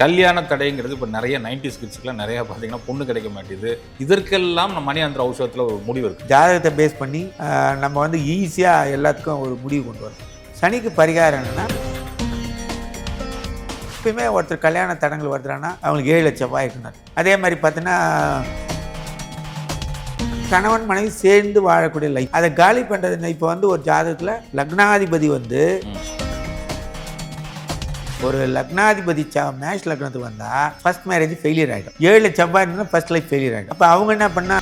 கல்யாண தடைங்கிறது இப்போ நிறைய நைன்டிஸ் கிட்ஸ்க்குலாம் நிறைய பார்த்தீங்கன்னா பொண்ணு கிடைக்க மாட்டேது. இதற்கெல்லாம் நம்ம மணியாந்திர ஔஷதத்தில் ஒரு முடிவு இருக்கு. ஜாதகத்தை பேஸ் பண்ணி நம்ம வந்து ஈஸியாக எல்லாத்துக்கும் ஒரு முடிவு கொண்டு வரோம் சனிக்கு பரிகாரம் என்னன்னா எப்பயுமே ஒருத்தர் கல்யாண தடங்கள் வருதுன்னா அவங்களுக்கு ஏழு லட்சம் ரூபாய் இருக்கணும் அதே மாதிரி பார்த்தீங்கன்னா கணவன் மனைவி சேர்ந்து வாழக்கூடிய லைஃப் அதை காலி பண்ணுறது இப்போ வந்து ஒரு ஜாதகத்தில் லக்னாதிபதி வந்து ஒரு லக்னாதிபதி மேஷ் லக்னத்துக்கு வந்தால் ஃபர்ஸ்ட் மேரேஜ் ஃபெயிலியர் ஆகிடும் ஏழு செவ்வாய் இருந்தால் ஃபர்ஸ்ட் லைஃப் ஃபெயிலியர் ஆகிடும் அப்போ அவங்க என்ன பண்ணா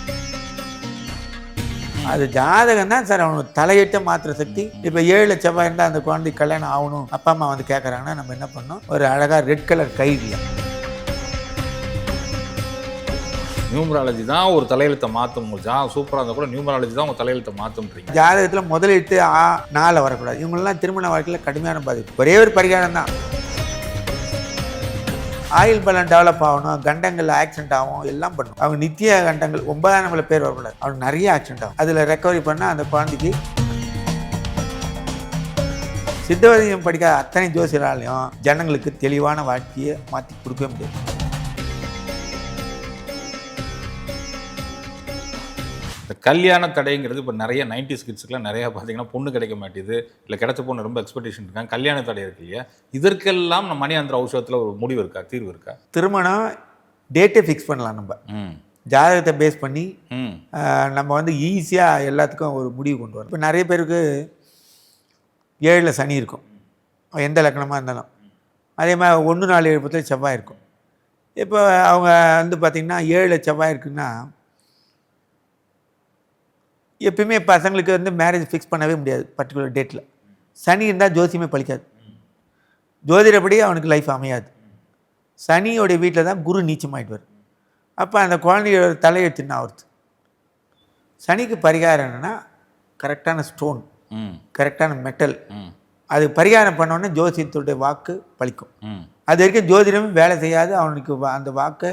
அது ஜாதகம் தான் சார் அவனுக்கு தலையிட்ட மாத்திர சக்தி. இப்போ ஏழு செவ்வாய் இருந்தால் அந்த குழந்தைக்கு கல்யாணம் ஆகணும். அப்பா அம்மா வந்து கேட்குறாங்கன்னா நம்ம என்ன பண்ணோம் ஒரு அழகாக ரெட் கலர் கைதியா நியூமராலஜி தான் ஒரு தலையெழுத்தை மாற்றும் ஜா சூப்பராக இருந்தால் கூட நியூமராலஜி தான் உங்கள் தலையெழுத்தை மாற்றுன்றீங்க ஜாதகத்தில் முதலீட்டு ஆ நாளில் வரக்கூடாது. இவங்களெல்லாம் திருமண வாழ்க்கையில் கடுமையான பாதிப்பு. ஒரே ஒரு பரிகாரம் தான் ஆயில் பலம் டெவலப் ஆகணும் கண்டங்கள் ஆக்சிடென்ட் ஆகும் எல்லாம் பண்ணும். அவங்க நித்திய கண்டங்கள் ஒன்பதாம் நம்பள பேர் வரக்கூடாது அவனுக்கு நிறைய ஆக்சிடென்ட் ஆகும். அதில் ரெக்கவரி பண்ணால் அந்த குழந்தைக்கு சித்தவதியம் படிக்காத அத்தனை ஜோசியராலையும் ஜனங்களுக்கு தெளிவான வாழ்க்கையை மாற்றி கொடுக்கவே முடியாது. கல்யாண தடைங்கிறது இப்போ நிறைய நைன்டிஸ் கிட்ஸ்க்குலாம் நிறைய பார்த்தீங்கன்னா பொண்ணு கிடைக்க மாட்டேது. இல்லை கிடைச்ச பொண்ணு ரொம்ப எக்ஸ்பெக்டேஷன் இருக்காங்க. கல்யாண தடை இருக்கு இல்லையா? இதற்கெல்லாம் நம்ம மணியாந்திர ஔஷதத்தில் ஒரு முடிவு இருக்கா? தீர்வு இருக்கா? திருமணம் டேட்டை ஃபிக்ஸ் பண்ணலாம் நம்ம. ம். ஜாதகத்தை பேஸ் பண்ணி நம்ம வந்து ஈஸியாக எல்லாத்துக்கும் ஒரு முடிவு கொண்டு வரோம் இப்போ நிறைய பேருக்கு ஏழில் சனி இருக்கும். எந்த லக்கணமாக இருந்தாலும். அதே மாதிரி ஒன்று நாலு ஏழு பத்தில் செவ்வாய் இருக்கும். இப்போ அவங்க வந்து பார்த்திங்கன்னா ஏழில் செவ்வாய் இருக்குன்னா எப்பயுமே பசங்களுக்கு வந்து மேரேஜ் ஃபிக்ஸ் பண்ணவே முடியாது பர்டிகுலர் டேட்டில் சனி இருந்தால் ஜோசியமே பழிக்காது. ஜோதிடப்படி அவனுக்கு லைஃப் அமையாது. சனியோடைய வீட்டில் தான் குரு நீச்சமாயிடுவார். அப்போ அந்த குழந்தையோட தலையெழுத்து என்ன ஆகுறது சனிக்கு பரிகாரம் என்னென்னா கரெக்டான ஸ்டோன் கரெக்டான மெட்டல் அது பரிகாரம் பண்ணோன்னே ஜோசியத்துடைய வாக்கு பலிக்கும் ம். அது வரைக்கும் ஜோதிடமும் வேலை செய்யாது அவனுக்கு அந்த வாக்கை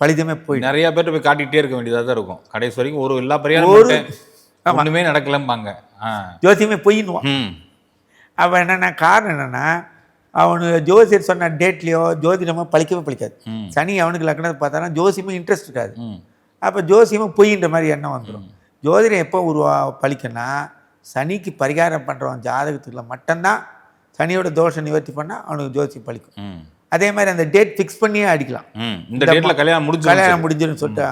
பலிதமே போயிடும். நிறைய பேர்ட்ட போய் காட்டிகிட்டே இருக்க வேண்டியதாக தான் இருக்கும். கடைசி வரைக்கும் ஒரு எல்லா ஒரு- பரிகாரம் ஒன்றுமே நடக்கலம்பாங்க. ஜோசியமே பொய்ன்னுவான் ம். அவன் என்னென்னா காரணம் என்னென்னா அவனு ஜோசியர் சொன்ன டேட்லேயோ ஜோதிடமோ பழிக்கவே பழிக்காது. சனி அவனுக்கு லக்னத்தை பார்த்தானா ஜோசியமும் இன்ட்ரெஸ்ட் இருக்காது. அப்போ ஜோசியமும் பொய்ன்ற மாதிரி எண்ணம் வந்துடும் ஜோதிடம் எப்போ உருவா பழிக்கும்னா சனிக்கு பரிகாரம் பண்ணுறவன் ஜாதகத்துக்குள்ள மட்டும்தான் சனியோட தோஷம் நிவர்த்தி பண்ணால் அவனுக்கு ஜோசியம் பழிக்கும். அதே மாதிரி அந்த டேட் ஃபிக்ஸ் பண்ணியே அடிக்கலாம். இந்த டேட்டில் கல்யாணம் முடிஞ்சு கல்யாணம் முடிஞ்சிடும் சொல்லிட்டு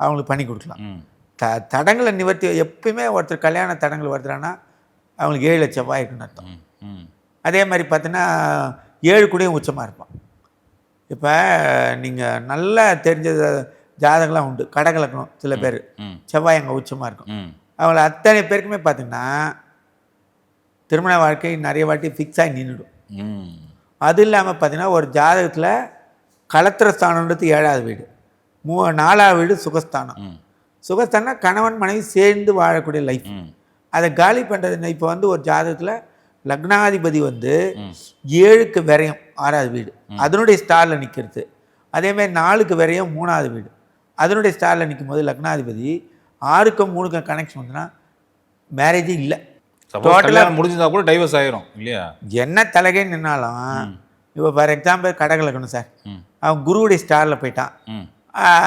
அவங்களுக்கு பண்ணி கொடுக்கலாம். த தடங்களை நிவர்த்தி எப்பயுமே ஒருத்தர் கல்யாண தடங்கள் வருதுன்னா அவங்களுக்கு ஏழு லட்சம் ரூபாய் இருக்குன்னு அர்த்தம். அதே மாதிரி பார்த்தீங்கன்னா ஏழு கூடயும் உச்சமாக இருப்பான். இப்போ நீங்கள் நல்லா தெரிஞ்ச ஜாதகம்லாம் உண்டு. கடகலக்கணும் சில பேர். செவ்வாய் அங்கே உச்சமாக இருக்கும். அவங்கள அத்தனை பேருக்குமே பார்த்தீங்கன்னா திருமண வாழ்க்கை நிறைய வாட்டி ஃபிக்ஸ் ஆகி நின்றுடும். அது இல்லாமல் பார்த்தீங்கன்னா ஒரு ஜாதகத்தில் கலத்திர ஸ்தானன்றது ஏழாவது வீடு. மூ நாலாவது வீடு சுகஸ்தானம். ம் சுகஸ்தானம்னா கணவன் மனைவி சேர்ந்து வாழக்கூடிய லைஃப் அதை காலி பண்ணுறது இப்போ வந்து ஒரு ஜாதகத்தில் லக்னாதிபதி வந்து. ஏழுக்கு விரயம் ஆறாவது வீடு. அதனுடைய ஸ்டாரில் நிற்கிறது அதேமாதிரி நாலுக்கு விரயம் மூணாவது வீடு. அதனுடைய ஸ்டாரில் நிற்கும் போது லக்னாதிபதி ஆறுக்கும் மூணுக்கும் கனெக்ஷன் வந்துன்னா மேரேஜே இல்லை. கல்யாணம் முடிஞ்சிருந்தா கூட டைவர்ஸ் ஆயிரும் இல்லையா? என்ன தலைகை நின்னாலும் இப்போ ஃபார் எக்ஸாம்பிள் கடகலக்கணும் சார். ம். அவன் குருவுடைய ஸ்டாரில் போயிட்டான்.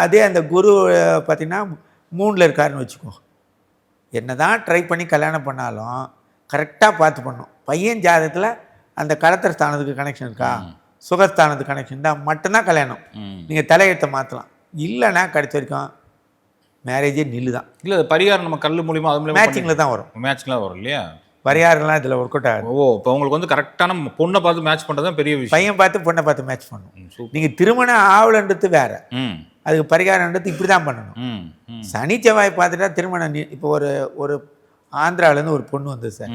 அதே அந்த குரு பார்த்திங்கன்னா மூணில் இருக்காருன்னு வச்சுக்கோ. என்ன தான் ட்ரை பண்ணி கல்யாணம் பண்ணாலும் கரெக்டாக பார்த்து பண்ணும். பையன் ஜாதகத்தில் அந்த கலத்திர ஸ்தானத்துக்கு கனெக்ஷன் இருக்கா? சுகஸ்தானத்துக்கு கனெக்ஷன் இருந்தால் மட்டும்தான் கல்யாணம். நீங்கள் தலையெழுத்தை மாற்றலாம் இல்லைன்னா கடைசி வரைக்கும் மேரேஜே நில்லு தான். இல்ல பரிகாரம் நம்ம கல் மூலியமா அது மூலியமா மேட்சிங்கில் தான் வரும். மேட்ச்லாம் வரும் இல்லையா? பரிகாரம்லாம் இதில் ஒர்க் அவுட் ஆகாது. ஓ இப்போ உங்களுக்கு வந்து கரெக்டான பொண்ணை பார்த்து மேட்ச் பண்ணுறது தான் பெரிய விஷயம். பையன் பார்த்து பொண்ணை பார்த்து மேட்ச் பண்ணணும் ம், சூப்பர். நீங்கள் திருமணம் ஆவலன்றது வேற. ம். அதுக்கு பரிகாரன்றது இப்படி தான் பண்ணணும். சனி செவ்வாய் பார்த்துட்டா திருமணம் நி- இப்போ ஒரு ஒரு ஆந்திராவிலேருந்து ஒரு பொண்ணு வந்தது சார்.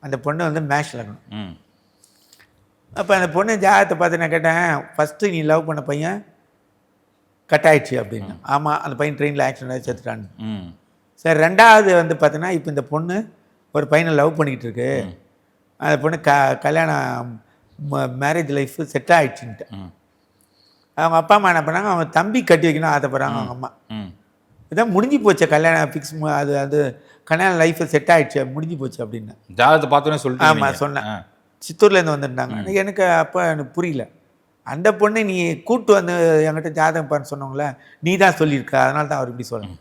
அந்த பொண்ணு வந்து மேட்ச் லக்னம். அப்போ அந்த பொண்ணு ஜாதகத்தை பார்த்து நான் கேட்டேன் ஃபஸ்ட்டு நீ லவ் பண்ண பையன் கட் ஆயிடுச்சு அப்படின்னு. ஆமாம் அந்த பையன் ட்ரெயினில் ஆக்சிடென்ட் ஆகி செத்துட்டான்னு. சரி ரெண்டாவது வந்து பார்த்தீங்கன்னா இப்போ இந்த பொண்ணு ஒரு பையனை லவ் பண்ணிக்கிட்டு இருக்கு. அந்த பொண்ணு க கல்யாணம் மேரேஜ் லைஃப் செட் ஆயிடுச்சுன்ட்டு. ம். அவங்க அப்பா அம்மா என்ன பண்ணாங்க? அவங்க தம்பி கட்டி வைக்கணும் ஆசைப்படுறாங்க அவங்க அம்மா. இதான் முடிஞ்சு போச்சு. கல்யாணம் ஃபிக்ஸ் அது அது கல்யாண லைஃப் செட் ஆயிடுச்சு. முடிஞ்சு போச்சு அப்படின்னு. ஜாதகத்தை பார்த்தோன்னே சொல்லிட்டு ஆமாம் சொன்னேன். சித்தூர்லேருந்து வந்திருந்தாங்க. எனக்கு அப்போ எனக்கு புரியல. அந்த பொண்ணை நீ கூட்டு வந்து என்கிட்ட ஜாதகம் பாருன்னு சொன்னவங்கள நீ தான் சொல்லியிருக்க. அதனால தான் அவர் இப்படி சொல்லணும்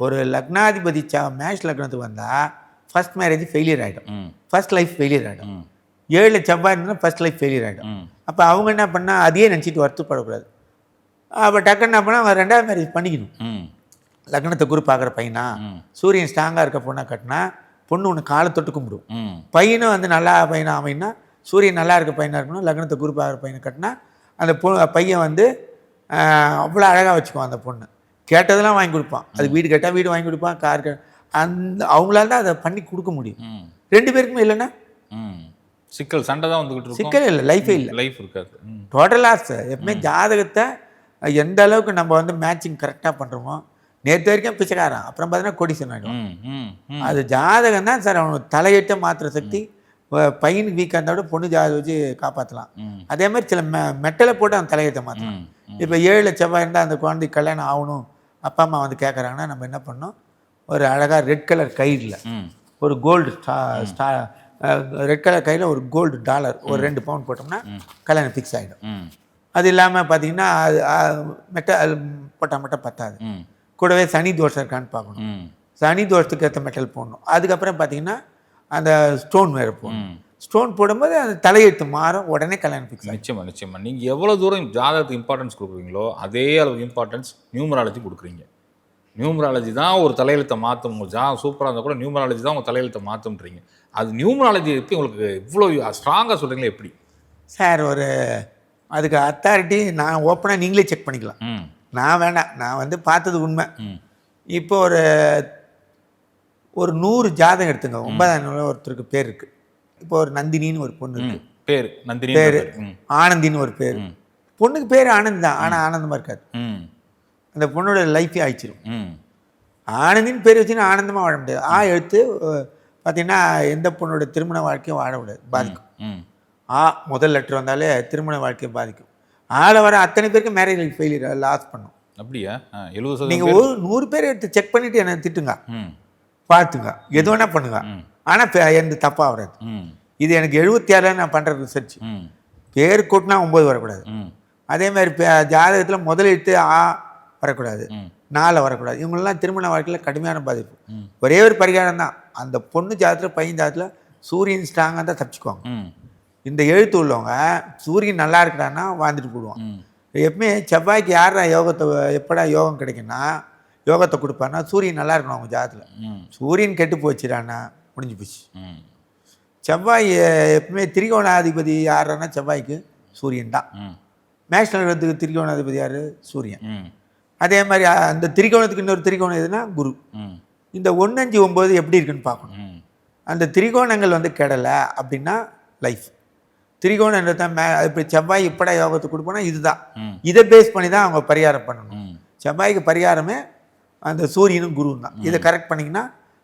ஒரு லக்னாதிபதி சா மேஷ் லக்னத்துக்கு வந்தால் ஃபர்ஸ்ட் மேரேஜ் ஃபெயிலியர் ஆகிடும் ம். ஃபர்ஸ்ட் லைஃப் ஃபெயிலியர் ஆகிடும் ம். ஏழில் செவ்வாய் இருந்தால் ஃபர்ஸ்ட் லைஃப் ஃபெயிலியர் ஆகிடும் அப்போ அவங்க என்ன பண்ணால் அதையே நினச்சிட்டு வருத்தப்படக்கூடாது. அப்போ டக்குன்னு என்ன பண்ணால் அவன் ரெண்டாவது மேரேஜ் பண்ணிக்கணும். லக்னத்தை குரு பார்க்குற பையனா. சூரியன் ஸ்ட்ராங்காக இருக்க பொண்ணை கட்டினா பொண்ணு ஒன்று காலை தொட்டு கும்பிடும். பையனும் வந்து நல்லா பையனா அமைனா சூரியன் நல்லா இருக்க பையனாக இருக்கணும் லக்னத்தை குரு பார்க்குற பையனை கட்டினா அந்த பொ பையன் வந்து அவ்வளோ அழகாக வச்சுக்குவான் அந்த பொண்ணு. கேட்டதெல்லாம் வாங்கி கொடுப்பான். அது வீடு கேட்டால் வீடு வாங்கி கொடுப்பான் கார் அந்த அவங்களால தான் அதை பண்ணி கொடுக்க முடியும். ரெண்டு பேருக்குமே இல்லைன்னா? ம். சிக்கல் சண்டை தான் இருக்கும். சிக்கல் இல்லை லைஃபே இல்லை. லைஃப் இருக்காது. டோட்டலாக எப்பவுமே ஜாதகத்தை எந்த அளவுக்கு நம்ம வந்து மேட்சிங் கரெக்டாக பண்ணுறோமோ நேற்று வரைக்கும் பிச்சைக்காரன். அப்புறம் பார்த்தீங்கன்னா கொடிசன் ஆகிடும் அது ஜாதகம் தான் சார் அவனுக்கு தலையிட்ட மாத்திர சக்தி பையனுக்கு வீக்காக இருந்தால் கூட பொண்ணு ஜாதகம் வச்சு காப்பாற்றலாம் அதே மாதிரி சில மெ மெட்டலை போட்டு அவன் தலையெழுத்த மாற்றலாம் இப்போ ஏழு செவ்வாய் இருந்தால் அந்த குழந்தைக்கு கல்யாணம் ஆகணும். அப்பா அம்மா வந்து கேட்குறாங்கன்னா நம்ம என்ன பண்ணோம் ஒரு அழகாக ரெட் கலர் கயிறில் ம். ஒரு கோல்டு ஸ்டா ஸ்டா ரெட் கலர் கையில் ஒரு கோல்டு டாலர் ஒரு ரெண்டு பவுன் போட்டோம்னா கல்யாணம் ஃபிக்ஸ் ஆகிடும் அது இல்லாமல் பார்த்தீங்கன்னா அது மெட்ட போட்டால் மட்டும் பத்தாது. கூடவே சனி தோஷம் இருக்கான்னு பார்க்கணும். சனி தோஷத்துக்கு ஏற்ற மெட்டல் போடணும். அதுக்கப்புறம் பார்த்தீங்கன்னா அந்த ஸ்டோன் வேறு போடணும். ஸ்டோன் போடும்போது அந்த தலையெழுத்து மாறும் உடனே கல்யாணம் ஃபிக்ஸ் ஆகும் நிச்சயமா நிச்சயமா. நீங்க எவ்வளவு தூரம் ஜாதகத்துக்கு இம்பார்ட்டன்ஸ் கொடுக்குறீங்களோ அதே அளவு இம்பார்ட்டன்ஸ் நியூமராலஜி கொடுக்குறீங்க. நியூமராலஜி தான் ஒரு தலையெழுத்தை மாற்றும் உங்கள் ஜா சூப்பராக இருந்தால் கூட நியூமராலஜி தான் உங்கள் தலையெழுத்தை மாற்றும்ன்றீங்க அது நியூமராலஜி எப்படி உங்களுக்கு இவ்வளோ ஸ்ட்ராங்காக சொல்கிறீங்களா எப்படி? சார் ஒரு அதுக்கு அத்தாரிட்டி நான் ஓப்பனாக நீங்களே செக் பண்ணிக்கலாம். நான் வேணாம். நான் வந்து பார்த்தது உண்மை. இப்போ ஒரு ஒரு நூறு ஜாதகம் எடுத்துங்க. ஒன்பதாம் நாள் ஒருத்தருக்கு பேர் இருக்கு. இப்போ ஒரு நந்தினின்னு ஒரு பொண்ணு இருக்கு. பேர். நந்தினி பேரு. ஆனந்தின்னு ஒரு பேர். பொண்ணுக்கு பேர் ஆனந்த் தான். ஆனால் ஆனந்தமாக இருக்காது. அந்த பொண்ணோட லைஃபே ஆயிடுச்சிடும் ஆனந்தின்னு பேர் வச்சுன்னா ஆனந்தமாக வாழ முடியாது. ஆ எழுத்து அஹ், பார்த்தீங்கன்னா எந்த பொண்ணோட திருமண வாழ்க்கையும் வாழ முடியாது. பாதிக்கும். ஆ முதல் லெட்டர் வந்தாலே திருமண வாழ்க்கையை பாதிக்கும். ஆள வர அத்தனை பேருக்கு மேரேஜ் ஃபெயிலியர் லாஸ் பண்ணும். அப்படியா? எழுபது நீங்கள் ஒரு நூறு பேர் எடுத்து செக் பண்ணிவிட்டு என்னை திட்டுங்க. ம். பார்த்துங்க. எது வேணால் பண்ணுங்க. ஆனால் எந்த தப்பாக வராது ம். இது எனக்கு எழுபத்தி ஆறில் நான் பண்ணுற ரிசர்ச் பேர் கூட்டினா ஒம்பது வரக்கூடாது. அதே மாதிரி ஜாதகத்தில் முதல் எழுத்து ஆ வரக்கூடாது. நாலு வரக்கூடாது. இவங்களெல்லாம் திருமண வாழ்க்கையில் கடுமையான பாதிப்பு. ஒரே ஒரு பரிகாரம் தான் அந்த பொண்ணு ஜாதகத்தில் பையன் ஜாதகத்தில் சூரியன் ஸ்ட்ராங்காக தான் தப்பிச்சுக்குவாங்க. இந்த எழுத்து உள்ளவங்க சூரியன் நல்லா இருக்கிறான்னா வாழ்ந்துட்டு போடுவான். ம். எப்பவுமே செவ்வாய்க்கு யாரா யோகத்தை எப்படா யோகம் கிடைக்குன்னா யோகத்தை கொடுப்பான்னா சூரியன் நல்லா இருக்கணும் அவங்க ஜாதகத்தில். ம். சூரியன் கெட்டு போச்சுடான்னா முடிஞ்சு போச்சு. செவ்வாய் எப்பவுமே திரிகோணாதிபதி யாருன்னா செவ்வாய்க்கு சூரியன் தான். ம். மேஷனத்துக்கு திரிகோணாதிபதி யார்? சூரியன். அதே மாதிரி அந்த திரிகோணத்துக்கு இன்னொரு திரிகோணம் எதுனா குரு. இந்த ஒன்னஞ்சு ஒம்பது எப்படி இருக்குன்னு பார்க்கணும். அந்த திரிகோணங்கள் வந்து கெடலை அப்படின்னா லைஃப் திரிகோணம் தான் மே இப்போ செவ்வாய் இப்படா யோகத்தை கொடுப்போனா இதுதான். இதை பேஸ் பண்ணி தான் அவங்க பரிகாரம் பண்ணணும். செவ்வாய்க்கு பரிகாரமே அந்த சூரியனும் குருவும் தான் இதை கரெக்ட் பண்ணிங்கன்னா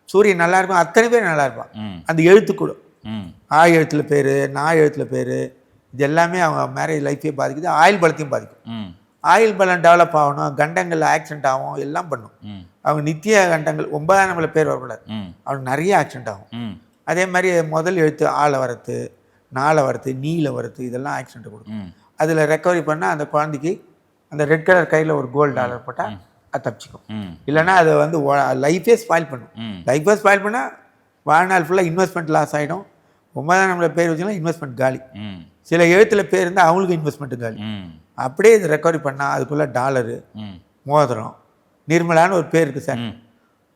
சூரியன் நல்லா இருக்கும் அத்தனை பேர் நல்லா இருப்பான். அந்த எழுத்து கூட. ம். ஆ எழுத்துல பேர் நா எழுத்துல பேர் இது எல்லாமே அவங்க மேரேஜ் லைஃபையும் பாதிக்குது ஆயில் பலத்தையும் பாதிக்கும். ஆயில் பலம் டெவலப் ஆகணும் கண்டங்கள் ஆக்சிடென்ட் ஆகும் எல்லாம் பண்ணும். அவங்க நித்திய கண்டங்கள் ஒன்பதாம் நம்பரில் பேர் வரக்கூடாது. அவனுக்கு நிறைய ஆக்சிடென்ட் ஆகும். அதே மாதிரி முதல் எழுத்து ஆளை வரத்து நாளை வரத்து நீல வரத்து இதெல்லாம் ஆக்சிடென்ட் கொடுக்கும். அதில் ரெக்கவரி பண்ணால் அந்த குழந்தைக்கு அந்த ரெட் கலர் கையில் ஒரு கோல்டு டாலர் போட்டால் அது தப்பிச்சுக்கும். ம். இல்லைன்னா அது வந்து லைஃபே ஸ்பாயில் பண்ணும். லைஃபை ஸ்பாயில் பண்ணால் வாழ்நாள் ஃபுல்லாக இன்வெஸ்ட்மெண்ட் லாஸ் ஆகிடும் ஒன்பதாம் நம்பரில் பேர் வச்சுக்கலாம் இன்வெஸ்ட்மெண்ட் காலி. சில எழுத்துல பேர் இருந்தால் அவங்களுக்கு இன்வெஸ்ட்மெண்ட் காலி. அப்படியே இது ரெக்கவரி பண்ணால் அதுக்குள்ளே டாலரு மோதிரம் நிர்மலான்னு ஒரு பேர் இருக்குது சார்.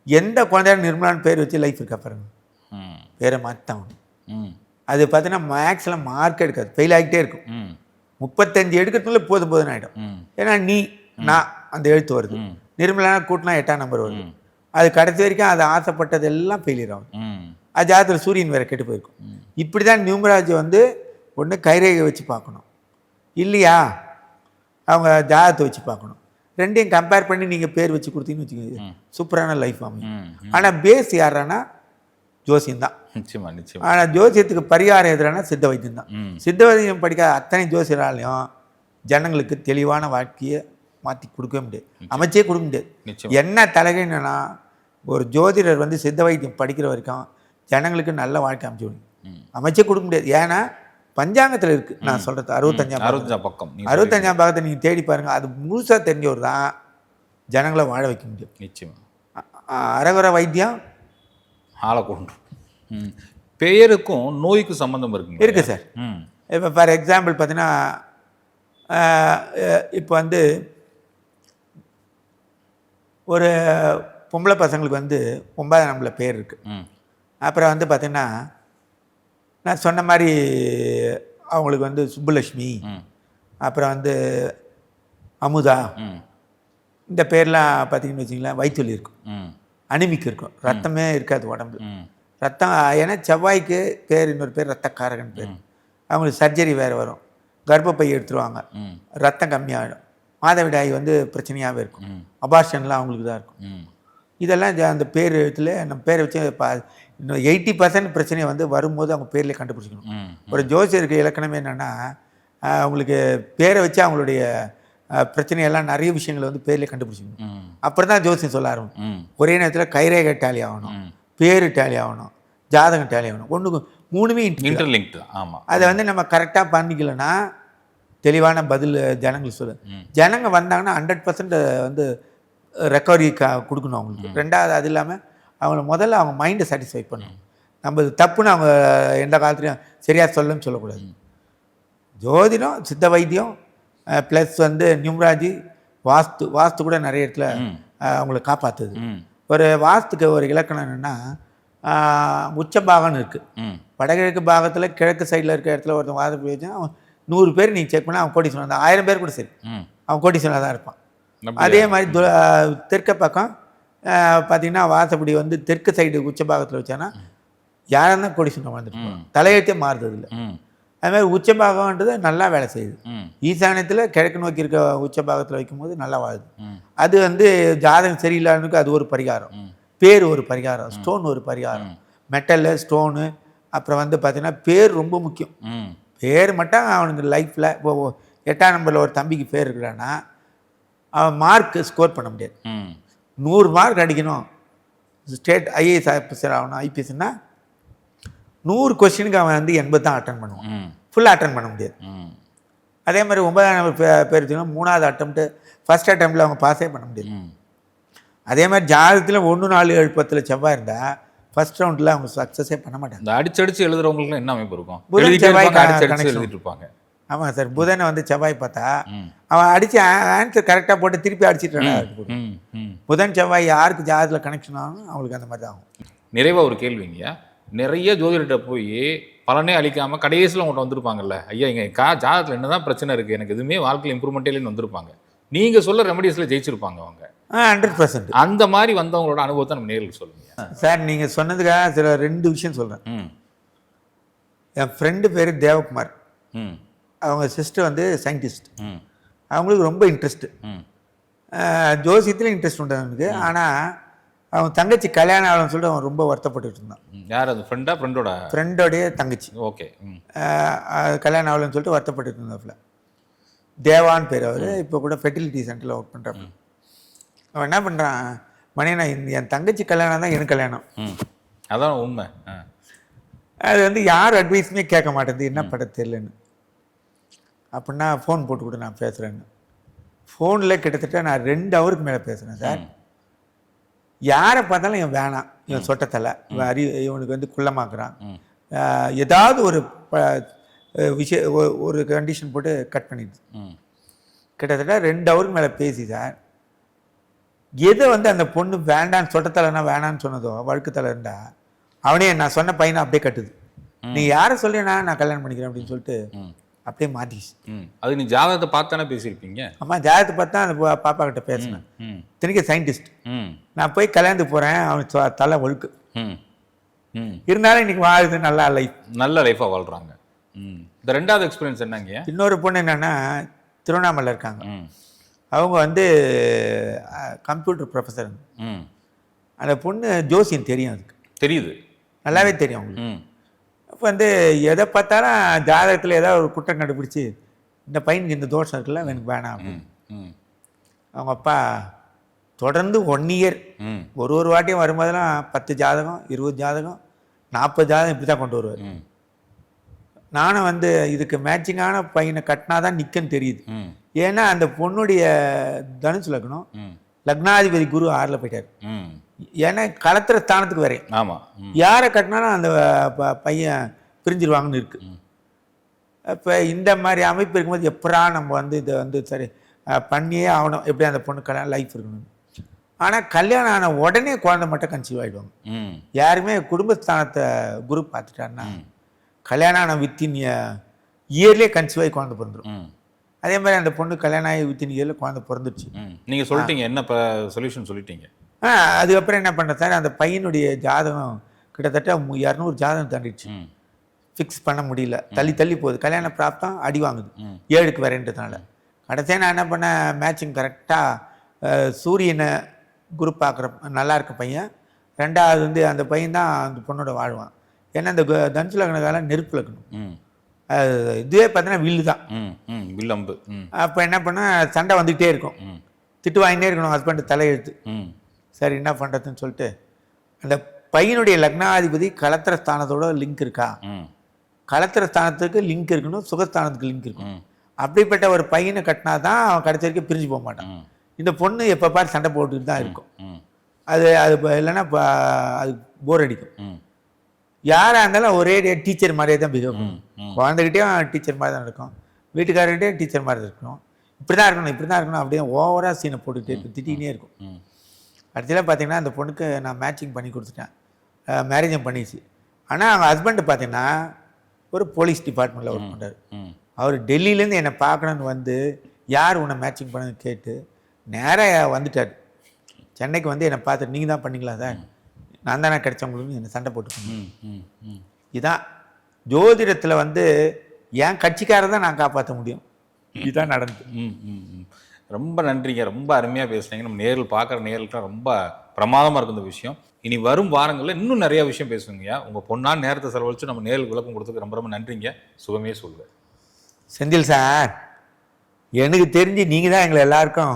எந்த குழந்தையாரும் நிர்மலான்னு பேர் வச்சு லைஃப் இருக்கா பாருங்க. பேரை மாற்றித்தான் ம். அது பார்த்தீங்கன்னா மேக்ஸில் மார்க் எடுக்காது. ஃபெயில் ஆகிட்டே இருக்கும். முப்பத்தஞ்சு எடுக்கிறதுக்குள்ள போதும் போதும் ஆகிடும் ஏன்னா நீ நான் அந்த எழுத்து வருது. நிர்மலான கூட்டினா எட்டாம் நம்பர் வருது. அது கடைசி வரைக்கும் அது ஆசைப்பட்டது எல்லாம் ஃபெயிலியர் ஆகும் அது ஜாதகத்தில் சூரியன் வேற கெட்டு போயிருக்கும். இப்படி தான் நியூமராஜ் வந்து ஒன்று கைரேகை வச்சு பார்க்கணும். இல்லையா? அவங்க ஜாதகத்தை வச்சு பார்க்கணும். ரெண்டையும் கம்பேர் பண்ணி நீங்கள் பேர் வச்சு கொடுத்தீங்கன்னு வச்சுக்கோங்க. சூப்பரான லைஃப் அமையும். ஆனால் பேஸ் யாரானா ஜோசியம் தான் நிச்சயமா நிச்சயமா. ஆனால் ஜோசியத்துக்கு பரிகாரம் எதுனா சித்த வைத்தியம் தான். சித்த வைத்தியம் படிக்காத அத்தனை ஜோசியராலையும் ஜனங்களுக்கு தெளிவான வாழ்க்கையை மாற்றி கொடுக்கவே முடியாது. அமைச்சே கொடுக்க முடியாது. நிச்சயம். என்ன தலைகைன்னா ஒரு ஜோதிடர் வந்து சித்த வைத்தியம் படிக்கிற வரைக்கும் ஜனங்களுக்கு நல்ல வாழ்க்கை அமைச்சு ம். அமைச்சே கொடுக்க முடியாது. ஏன்னா பஞ்சாங்கத்தில் இருக்குது நான் சொல்கிறது அறுபத்தஞ்சாம். அறுபத்தஞ்சாம் பக்கம். அறுபத்தஞ்சாம் பாகத்தை நீங்கள் தேடி பாருங்கள் அது முழுசாக தெரிஞ்சவர் தான் ஜனங்களை வாழ வைக்க முடியும். நிச்சயமா. அரகுர வைத்தியம் ஆளை கொண்டு பெயருக்கும் நோய்க்கும் சம்பந்தம் இருக்குங்க இருக்குது சார். ம். இப்போ ஃபார் எக்ஸாம்பிள் பார்த்தீங்கன்னா இப்போ வந்து ஒரு பொம்பளை பசங்களுக்கு வந்து ஒன்பதாம் நம்பரில் பேர் இருக்குது ம். அப்புறம் வந்து பார்த்திங்கன்னா நான் சொன்ன மாதிரி அவங்களுக்கு வந்து சுப்புலட்சுமி அப்புறம் வந்து அமுதா ம். இந்த பேர்லாம் பார்த்தீங்கன்னு வச்சிங்களேன் வயிற்றுவலி இருக்கும். ம். அனிமிக் இருக்கும். ரத்தமே இருக்காது உடம்புல. ம். ரத்தம் ஏன்னா செவ்வாய்க்கு பேர் இன்னொரு பேர் ரத்தக்காரகன் பேர். அவங்களுக்கு சர்ஜரி வேறு வரும். கர்ப்பப்பை எடுத்துருவாங்க. ரத்தம் கம்மியாகிடும் மாதவிடாய் வந்து பிரச்சனையாகவே இருக்கும். அபார்ஷன்லாம் அவங்களுக்கு தான் இருக்கும். இதெல்லாம் அந்த பேர் எழுத்துல நம்ம பேரை வச்சு இன்னும் எயிட்டி பர்சன்ட் பிரச்சனை வந்து வரும்போது அவங்க பேர்லேயே கண்டுபிடிச்சிக்கணும். ஒரு ஜோசியருக்கு இலக்கணமே என்னென்னா அவங்களுக்கு பேரை வச்சு அவங்களுடைய பிரச்சனையெல்லாம் நிறைய விஷயங்களை வந்து பேர்லேயே கண்டுபிடிச்சிக்கணும். அப்புறம் தான் ஜோசியம் சொல்ல ஆரம்பிக்கும். ஒரே நேரத்தில் கைரேகை டேலி ஆகணும். பேர் டேலி ஆகணும் ஜாதகம் டேலி ஆகணும். ஒன்றுக்கு மூணுமே. இன்டர்லிங்க்டு ஆமாம் அதை வந்து நம்ம கரெக்டாக பண்ணிக்கலன்னா தெளிவான பதில் ஜனங்களுக்கு சொல்லு ம். ஜனங்க வந்தாங்கன்னா ஹண்ட்ரட் பர்சன்ட் வந்து ரெக்கவரி க கொடுக்கணும் அவங்களுக்கு. ரெண்டாவது அது இல்லாமல் அவங்கள முதல்ல அவங்க மைண்டை சாட்டிஸ்ஃபை பண்ணணும். நம்ம தப்புன்னு அவங்க எந்த காலத்துலையும் சரியாக சொல்லணும்னு சொல்லக்கூடாது. ஜோதிடம் சித்த வைத்தியம் ப்ளஸ் வந்து நியூமராஜி வாஸ்து வாஸ்து கூட நிறைய இடத்துல அவங்கள காப்பாற்றுது ஒரு வாஸ்துக்கு ஒரு இலக்கணம் என்னென்னா உச்சபாகம்னு இருக்குது ம். வடகிழக்கு பாகத்தில் கிழக்கு சைடில் இருக்க இடத்துல ஒருத்தன் வாதப்படி வச்சா அவன் நூறு பேர் நீ செக் பண்ணால் அவன் கோடீஸ்வரன் தான் ஆயிரம் பேர் கூட சரி. அவன் கோடீஸ்வரனாக தான் இருப்பான்? அதே மாதிரி து தெற்க பக்கம் பார்த்தீங்கன்னா வாசப்படி வந்து தெற்கு சைடு உச்ச பாகத்தில் வச்சானா யாரும் தான் கோடீஸ்வரன் வாழ்ந்துட்டு தலையெழுத்தே மாறுறது இல்லை. ம் அது மாதிரி உச்ச பாகம்ன்றது நல்லா வேலை செய்யுது. ஈசானியத்தில் கிழக்கு நோக்கி இருக்க உச்ச பாகத்தில் வைக்கும்போது நல்லா வாழுது. அது வந்து ஜாதகம் சரியில்லாதனுக்கு அது ஒரு பரிகாரம். பேர் ஒரு பரிகாரம் ஸ்டோன் ஒரு பரிகாரம். மெட்டலு ஸ்டோனு அப்புறம் வந்து பார்த்தீங்கன்னா பேர் ரொம்ப முக்கியம். பேர் மட்டும் அவனுக்கு லைஃப்பில் இப்போ எட்டாம் நம்பரில் ஒரு தம்பிக்கு பேர் இருக்கிறான்னா அவன் மார்க் ஸ்கோர் பண்ண முடியாது. நூறு மார்க் அடிக்கணும். ஸ்டேட் ஐஏஎஸ் ஆஃபீஸர் ஆகணும் ஐபிஎஸ்னா நூறு கொஸ்டினுக்கு அவன் வந்து எண்பது தான் அட்டன் பண்ணுவான். ஃபுல்லாக அட்டன் பண்ண முடியாது. அதே மாதிரி ஒன்பதாம் நம்பர் பேர் மூணாவது அட்டம்ப்ட்டு ஃபஸ்ட் அட்டம்ப்டில் அவங்க பாஸே பண்ண முடியாது. அதே மாதிரி ஜாதகத்தில் ஒன்று நாலு ஏழு பத்தில் செவ்வாய் இருந்தால் ஃபஸ்ட் ரவுண்டில் அவங்க சக்ஸஸே பண்ண மாட்டாங்க. இந்த அடிச்சடிச்சு எழுதுறவங்களுக்கு என்ன அமைப்பு இருக்கும்? புதன் செவ்வாய். எழுதிட்டு இருப்பாங்க ஆமாம் சார் புதனை வந்து செவ்வாய் பார்த்தா அவன் அடித்து ஆன்சர் கரெக்டாக போட்டு திருப்பி ம் புதன் செவ்வாய் யாருக்கு ஜாதகத்தில் கனெக்ஷன் ஆகும் அவங்களுக்கு அந்த மாதிரி தான் ஆகும். நிறைவா ஒரு கேள்விங்க நிறைய ஜோதிடர்கிட்ட போய் பலனே அளிக்காம கடைசியில் உங்கள்கிட்ட வந்திருப்பாங்கல்ல. ஐயா இங்க கா ஜாதகத்தில் என்னதான் பிரச்சனை இருக்கு? எனக்கு எதுவுமே வாழ்க்கையில் இம்ப்ரூவ்மெண்ட்டே இல்லைன்னு வந்திருப்பாங்க. நீங்க சொல்ல ரெமடிஸ்ல ஜெயிச்சிருப்பாங்க அவங்க. ஆ ஹண்ட்ரட் பர்சன்ட் அந்த மாதிரி வந்தவங்களோட அனுபவத்தை நம்ம நேரில் சொல்லுங்க. சார் நீங்கள் சொன்னதுக்காக சில ரெண்டு விஷயம் சொல்கிறேன் ம். என் ஃப்ரெண்டு பேர் தேவகுமார். ம். அவங்க சிஸ்டர் வந்து சயின்டிஸ்ட் ம். அவங்களுக்கு ரொம்ப இன்ட்ரெஸ்ட்டு ம். ஜோசியத்தில் இன்ட்ரெஸ்ட் உண்டு அவனுக்கு. ஆனால் அவன் தங்கச்சி கல்யாணம் ஆகணும்னு சொல்லிட்டு அவன் ரொம்ப வருத்தப்பட்டுட்டு இருந்தான். யார் அது? ஃப்ரெண்டா ஃப்ரெண்டோட ஃப்ரெண்டோடைய தங்கச்சி. ஓகே ஆஹ் கல்யாணம் ஆகலன்னு சொல்லிட்டு வருத்தப்பட்டு இருந்தாப்புல தேவான்னு பேர் அவர். இப்போ கூட ஃபெர்டிலிட்டி சென்டரில் ஒர்க் பண்ணுறாப்புல அவன் என்ன பண்ணுறான் இந்த என் தங்கச்சி கல்யாணம் தான் எனக்கு கல்யாணம். அதான் உண்மை. அது வந்து யார் அட்வைஸுமே கேட்க மாட்டேங்குது. என்ன பட தெரியலன்னு. அப்படின்னா ஃபோன் போட்டு கூட நான் பேசுகிறேன்னு ஃபோனில் கிட்டத்தட்ட நான் ரெண்டு ஹவருக்கு மேலே பேசுகிறேன் சார். யாரை பார்த்தாலும் இவன் வேணாம் இவன் சொட்டத்தலை. இவன் அறி இவனுக்கு வந்து குள்ளமாக்குறான். ஏதாவது ஒரு விஷய ஒரு கண்டிஷன் போட்டு கட் பண்ணிடுது. கிட்டத்தட்ட ரெண்டு ஹவருக்கு மேலே பேசி சார் எதை வந்து அந்த பொண்ணு வேண்டான்னு சொட்டத்தலைனா வேணான்னு சொன்னதோ வழுக்கு தலை இருந்தா அவனே நான் சொன்ன பையனை அப்படியே கட்டுது. நீ யாரை சொல்லினா நான் கல்யாணம் பண்ணிக்கிறேன் அப்படின்னு சொல்லிட்டு அப்படியே மாற்றிச்சு ம். அது நீ ஜாதகத்தை பார்த்தானே பேசியிருப்பீங்க? அம்மா ஜாதகத்தை பார்த்தா அந்த பா- பாப்பா கிட்ட பேசினேன். ம் இத்தனைக்கு சயின்டிஸ்ட் ம். நான் போய் கல்யாணத்துக்கு போகிறேன் அவன் தலை ஒழுக்கு. ம் ம். இருந்தாலும் இன்னைக்கு வாழுது நல்லா லைஃப் நல்ல லைஃபாக வாழ்கிறாங்க ம். இந்த ரெண்டாவது எக்ஸ்பீரியன்ஸ் என்னங்க? இன்னொரு பொண்ணு என்னன்னா திருவண்ணாமலை இருக்காங்க. அவங்க வந்து கம்ப்யூட்டர் ப்ரொஃபஸர் ம். அந்த பொண்ணு ஜோசியம் தெரியும் அதுக்கு. தெரியுது. நல்லாவே தெரியும் அவங்களுக்கு. வந்து எதை பார்த்தாலும் ஜாதகத்தில் ஏதாவது ஒரு குற்றம் கண்டுபிடிச்சி இந்த பையனுக்கு இந்த தோஷம் இருக்குல்ல எனக்கு வேணாம் அவங்க அப்பா தொடர்ந்து ஒன் இயர் ஒரு ஒரு வாட்டியும் வரும்போதெல்லாம் பத்து ஜாதகம் இருபது ஜாதகம் நாற்பது ஜாதகம் இப்படி தான் கொண்டு வருவார். நானும் வந்து இதுக்கு மேட்சிங்கான பையனை கட்டினா தான் நிற்கன்னு தெரியுது ஏன்னா அந்த பொண்ணுடைய தனுசு லக்னம் லக்னாதிபதி குரு ஆறில் போயிட்டார். ம். ஏன்னா களத்துற ஸ்தானத்துக்கு வரேன். ஆமாம் யாரை கட்டினாலும் அந்த பையன் பிரிஞ்சிருவாங்கன்னு இருக்கு. இப்போ இந்த மாதிரி அமைப்பு இருக்கும்போது எப்படா நம்ம வந்து இதை வந்து சரி பண்ணியே ஆகணும். எப்படி அந்த பொண்ணு கல்யாணம் லைஃப் இருக்கணும் ஆனால் கல்யாணம் ஆன உடனே குழந்தை மட்டும் கன்சீவ் ஆகிடுவாங்க யாருமே குடும்பஸ்தானத்தை குரு பார்த்துட்டாருன்னா. கல்யாணம் ஆன வித்தின் இயர்லேயே கன்சீவ் ஆகி குழந்தை பிறந்துடும் அதே மாதிரி அந்த பொண்ணு கல்யாணம் ஆகி வித்தின் இயரில் குழந்தை பிறந்துருச்சு. நீங்கள் சொல்லிட்டீங்க. என்ன இப்போ சொல்யூஷன் சொல்லிட்டீங்க? அதுக்கப்புறம் என்ன பண்ணுறேன் சார் அந்த பையனுடைய ஜாதகம் கிட்டத்தட்ட இரநூறு ஜாதகம் தாண்டிடுச்சு ஃபிக்ஸ் பண்ண முடியல. தள்ளி தள்ளி போகுது. கல்யாண பிராப்தம் அடி வாங்குது. ஏழுக்கு வரேன்றதுனால. கடைசியாக நான் என்ன பண்ணேன் மேட்சிங் கரெக்டாக சூரியனை குரு பார்க்குற நல்லா இருக்க பையன். ரெண்டாவது வந்து அந்த பையன் தான் அந்த பொண்ணோட வாழ்வான். ஏன்னா அந்த கு- தனுசு லக்ன காலம் நெருப்பு லக்னம். இதுவே பார்த்தீங்கன்னா வில்லு தான். ம் ம் வில்லம்பு. அப்போ என்ன பண்ணேன் சண்டை வந்துகிட்டே இருக்கும். திட்டு வாங்கிட்டே இருக்கணும் ஹஸ்பண்ட் தலையெழுத்து. ம். சரி என்ன பண்ணுறதுன்னு சொல்லிட்டு அந்த பையனுடைய லக்னாதிபதி கலத்திர ஸ்தானத்தோட லிங்க் இருக்கா? கலத்திர ஸ்தானத்துக்கு லிங்க் இருக்கணும் சுகஸ்தானத்துக்கு லிங்க் இருக்கணும். அப்படிப்பட்ட ஒரு பையனை கட்டினா தான் அவன் கடைசி வரைக்கும் பிரிஞ்சு போக மாட்டான். இந்த பொண்ணு எப்போ பாரு சண்டை போட்டுட்டு தான் இருக்கும். அது அது இல்லைன்னா அது போர் அடிக்கும். யாராக இருந்தாலும் ஒரே டீச்சர் மாதிரியே தான் பிஹேவ் பண்ணும். குழந்தைகிட்டேயும் டீச்சர் மாதிரி தான் இருக்கும் வீட்டுக்காரர்கிட்டயும் டீச்சர் மாதிரி தான் இருக்கணும். இப்படி தான் இருக்கணும் இப்படி தான் இருக்கணும் அப்படியே ஓவராக சீனை போட்டுக்கிட்டே இருக்கும் திட்டிகிட்டே இருக்கும். கடைசியில் பார்த்தீங்கன்னா அந்த பொண்ணுக்கு நான் மேட்சிங் பண்ணி கொடுத்துட்டேன். மேரேஜும் பண்ணிச்சு. ஆனால் அவங்க ஹஸ்பண்டு பார்த்தீங்கன்னா ஒரு போலீஸ் டிபார்ட்மெண்ட்டில் ஒர்க் பண்ணுறாரு ம். அவர் டெல்லியிலேருந்து என்னை பார்க்கணுன்னு வந்து யார் உன்னை மேட்சிங் பண்ணுன்னு கேட்டு நேராக வந்துட்டார். சென்னைக்கு வந்து என்னை பார்த்துட்டு நீங்கள் தான் பண்ணீங்களா சார் நான் தானே கிடைச்சவங்களுக்கு என்னை சண்டை போட்டுக்கணும். ம் ம் ம். இதான். ஜோதிடத்தில் வந்து என் கட்சிக்காரரை தான் நான் காப்பாற்ற முடியும். இதுதான் நடந்தது. ம் ம் ம். ரொம்ப நன்றிங்க. ரொம்ப அருமையாக பேசுனீங்க. நம்ம நேரில் பார்க்குற நேர்களுக்குலாம் ரொம்ப பிரமாதமாக இருக்கும் இந்த விஷயம். இனி வரும் வாரங்களில் இன்னும் நிறைய விஷயம் பேசுவீங்கய்யா. உங்கள் பொண்ணான நேரத்தை செலவழிச்சு நம்ம நேரில் விளக்கம் கொடுத்துக்கு ரொம்ப ரொம்ப நன்றிங்க. சுகமே சொல்லுவேன். செந்தில் சார் எனக்கு தெரிஞ்சு நீங்கள் தான் எங்களை எல்லாருக்கும்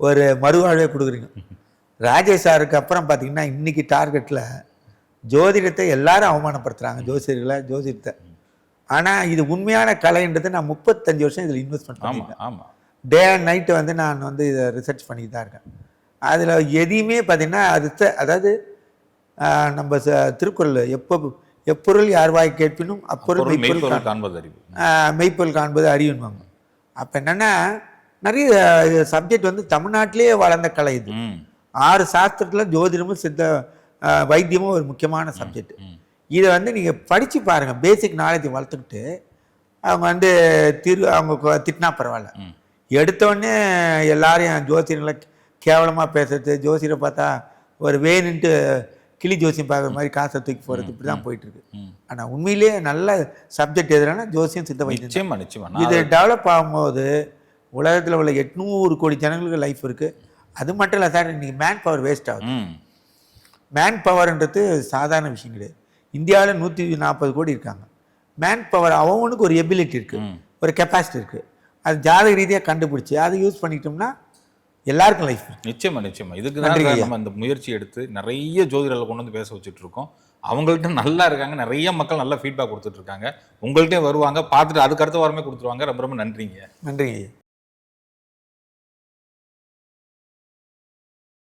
ஒரு மறுவாழ்வே கொடுக்குறீங்க. ராஜேஷ் சாருக்கு அப்புறம் பார்த்தீங்கன்னா இன்னைக்கு டார்கெட்டில் ஜோதிடத்தை எல்லாரும் அவமானப்படுத்துகிறாங்க ஜோசியர்களை ஜோதிடத்தை ஆனால் இது உண்மையான கலைன்றது நான் முப்பத்தஞ்சு வருஷம் இதில் இன்வெஸ்ட்மெண்ட் ஆமாம் பண்ணியிருக்கேன் ஆமாம் டே அண்ட் நைட்டு வந்து நான் வந்து இதை ரிசர்ச் பண்ணிட்டு தான் இருக்கேன். அதில் எதையுமே பார்த்தீங்கன்னா அது அதாவது நம்ம ச- திருக்குறள் எப்போ எப்பொருள் யார் வாய் கேட்பினும் அப்பொருள் பொருள் மெய்ப்பொருள் காண்பது. அறிவு மெய்ப்பொருள் காண்பது அறிவுன்வாங்க அப்போ என்னென்னா நிறைய சப்ஜெக்ட் வந்து தமிழ்நாட்டிலேயே வளர்ந்த கலை இது. ஆறு சாஸ்திரத்தில் ஜோதிடமும் சித்த வைத்தியமும் ஒரு முக்கியமான சப்ஜெக்ட் இதை வந்து நீங்கள் படித்து பாருங்கள் பேசிக் நாலேஜ் வளர்த்துக்கிட்டு அவங்க வந்து திரு அவங்க திட்டினா பரவாயில்ல. எடுத்தோடனே எல்லாரையும் ஜோசியர்களை கேவலமாக பேசுறது ஜோசியரை பார்த்தா ஒரு வேணுன்ட்டு கிளி ஜோசியம் பார்க்குற மாதிரி காசை தூக்கி போகிறது இப்படி தான் போயிட்டு இருக்கு ம். ஆனால் உண்மையிலேயே நல்ல சப்ஜெக்ட் எதுனா ஜோசியம் சித்த வைத்தியம். நிச்சயமா இது டெவலப் ஆகும்போது உலகத்தில் உள்ள எட்நூறு கோடி ஜனங்களுக்கு லைஃப் இருக்குது அது மட்டும் இல்லை சார் இன்னைக்கு மேன் பவர் வேஸ்ட் ஆகுது. மேன் பவர்ன்றது சாதாரண விஷயம் கிடையாது. இந்தியாவில் நூற்றி நாற்பது கோடி இருக்காங்க. மேன் பவர் அவனுக்கு ஒரு எபிலிட்டி இருக்குது. ஒரு கெப்பாசிட்டி இருக்குது அது ஜாதக ரீதியாக கண்டுபிடிச்சி அதை யூஸ் பண்ணிக்கிட்டோம்னா எல்லாருக்கும் லைஃப் நிச்சயமா நிச்சயமா. இதுக்கு தான். நம்ம இந்த முயற்சி எடுத்து நிறைய ஜோதிடர்களை கொண்டு வந்து பேச வச்சுட்டு இருக்கோம். அவங்கள்ட்ட நல்லா இருக்காங்க நிறைய மக்கள் நல்ல ஃபீட்பேக் கொடுத்துட்டு இருக்காங்க. உங்கள்கிட்டயும் வருவாங்க பார்த்துட்டு அதுக்கு அடுத்த வாரமே கொடுத்துருவாங்க. ரொம்ப ரொம்ப நன்றிங்க. நன்றிங்க